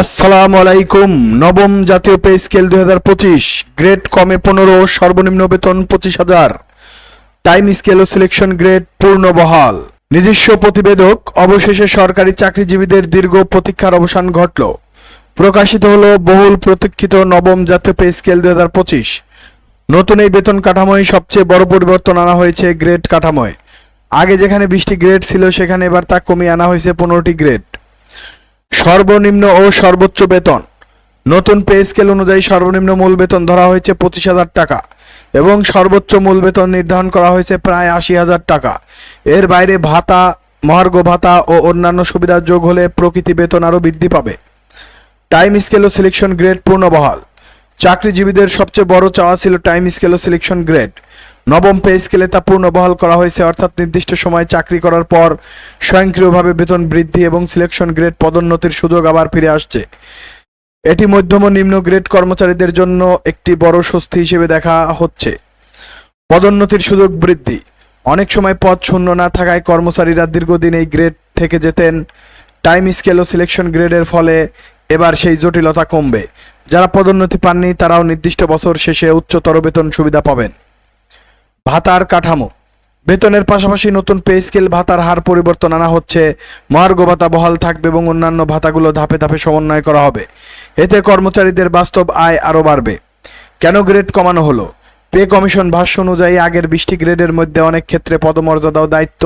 আসসালামু আলাইকুম নবম জাতীয় পে স্কেল দুই হাজার পঁচিশ, গ্রেড কমে পনেরো, সর্বনিম্ন বেতন পঁচিশ হাজার। টাইম স্কেল ও সিলেকশন গ্রেড পূর্ণ বহাল নিজস্ব প্রতিবেদক, অবশেষে সরকারি চাকরিজীবীদের দীর্ঘ প্রতীক্ষার অবসান ঘটল। প্রকাশিত হল বহুল প্রতীক্ষিত নবম জাতীয় পে স্কেল দুই হাজার পঁচিশ। নতুন এই বেতন কাঠামোয় সবচেয়ে বড় পরিবর্তন আনা হয়েছে গ্রেড কাঠামোয়। আগে যেখানে বিশটি গ্রেড ছিল, সেখানে এবার তা কমিয়ে আনা হয়েছে পনেরোটি গ্রেড। সর্বনিম্ন ও সর্বোচ্চ বেতন। নতুন পে স্কেল অনুযায়ী সর্বনিম্ন মূল বেতন ধরা হয়েছে পঁচিশ হাজার টাকা এবং সর্বোচ্চ মূল বেতন নির্ধারণ করা হয়েছে প্রায় আশি হাজার টাকা। এর বাইরে ভাতা, মহার্ঘ ভাতা ও অন্যান্য সুবিধার যোগ হলে প্রকৃতি বেতন আরও বৃদ্ধি পাবে। টাইম স্কেল ও সিলেকশন গ্রেড পূর্ণবহাল চাকরিজীবীদের সবচেয়ে বড় চাওয়া ছিল টাইম স্কেল ও সিলেকশন গ্রেড। নবম পে স্কেলে তা পূর্ণবহাল করা হয়েছে, অর্থাৎ নির্দিষ্ট সময় চাকরি করার পর স্বয়ংক্রিয়ভাবে বেতন বৃদ্ধি এবং সিলেকশন গ্রেড পদোন্নতির সুযোগ আবার ফিরে আসছে। এটি মধ্যম ও নিম্ন গ্রেড কর্মচারীদের জন্য একটি বড় স্বস্তি হিসেবে দেখা হচ্ছে। পদোন্নতির সুযোগ বৃদ্ধি। অনেক সময় পদ শূন্য না থাকায় কর্মচারীরা দীর্ঘদিন এই গ্রেড থেকে যেতেন। টাইম স্কেল ও সিলেকশন গ্রেডের ফলে এবার সেই জটিলতা কমবে। যারা পদোন্নতি পাননি, তারাও নির্দিষ্ট বছর শেষে উচ্চতর বেতন সুবিধা পাবেন। ভাতার কাঠামো। বেতনের পাশাপাশি নতুন পে স্কেল ভাতার হার পরিবর্তন আনা হচ্ছে। মহার্ঘ ভাতা বহাল থাকবে এবং অন্যান্য ভাতাগুলো ধাপে ধাপে সমন্বয় করা হবে। এতে কর্মচারীদের বাস্তব আয় আরও বাড়বে। কেন গ্রেড কমানো হলো? পে কমিশন ভাষ্য অনুযায়ী আগের বিশটি গ্রেডের মধ্যে অনেক ক্ষেত্রে পদমর্যাদা ও দায়িত্ব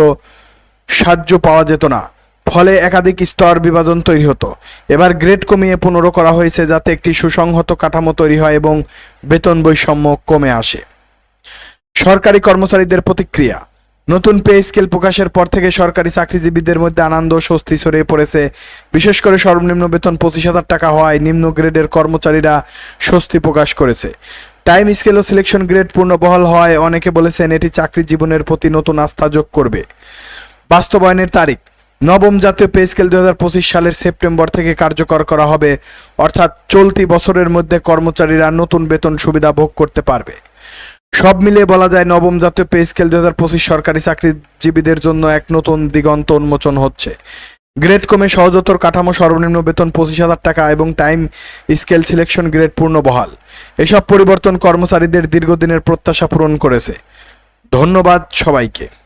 সাহায্য পাওয়া যেত না। ফলে একাধিক স্তর বিভাজন তৈরি হতো। এবার গ্রেড কমিয়ে পনেরো করা হয়েছে যাতে একটি সুসংহত কাঠামো তৈরি হয় এবং বেতন বৈষম্য কমে আসে। সরকারি কর্মচারীদের প্রতিক্রিয়া। নতুন পে স্কেল প্রকাশের পর থেকে সরকারি চাকরিজীবীদের মধ্যে আনন্দ স্বস্তি ছড়িয়ে পড়েছে। বিশেষ করে সর্বনিম্ন বেতন পঁচিশ হাজার টাকা হওয়ায় নিম্ন গ্রেডের কর্মচারীরা স্বস্তি প্রকাশ করেছে। টাইম স্কেল ও সিলেকশন গ্রেড পূর্ণবহাল হওয়ায় অনেকে বলেছেন এটি চাকরি জীবনের প্রতি নতুন আস্থা যোগ করবে। বাস্তবায়নের তারিখ। নবম জাতীয় পে স্কেল দুই হাজার পঁচিশ সালের সেপ্টেম্বর থেকে কার্যকর করা হবে, অর্থাৎ চলতি বছরের মধ্যে কর্মচারীরা নতুন বেতন সুবিধা ভোগ করতে পারবে। সব মিলিয়ে বলা যায় নবম জাতীয় পে স্কেল দু সরকারি চাকরিজীবীদের জন্য এক নতুন দিগন্ত উন্মোচন হচ্ছে। গ্রেড কমে সহজতর কাঠামো, সর্বনিম্ন বেতন পঁচিশ হাজার টাকা এবং টাইম স্কেল সিলেকশন গ্রেড পূর্ণ বহাল। এসব পরিবর্তন কর্মচারীদের দীর্ঘদিনের প্রত্যাশা পূরণ করেছে। ধন্যবাদ সবাইকে।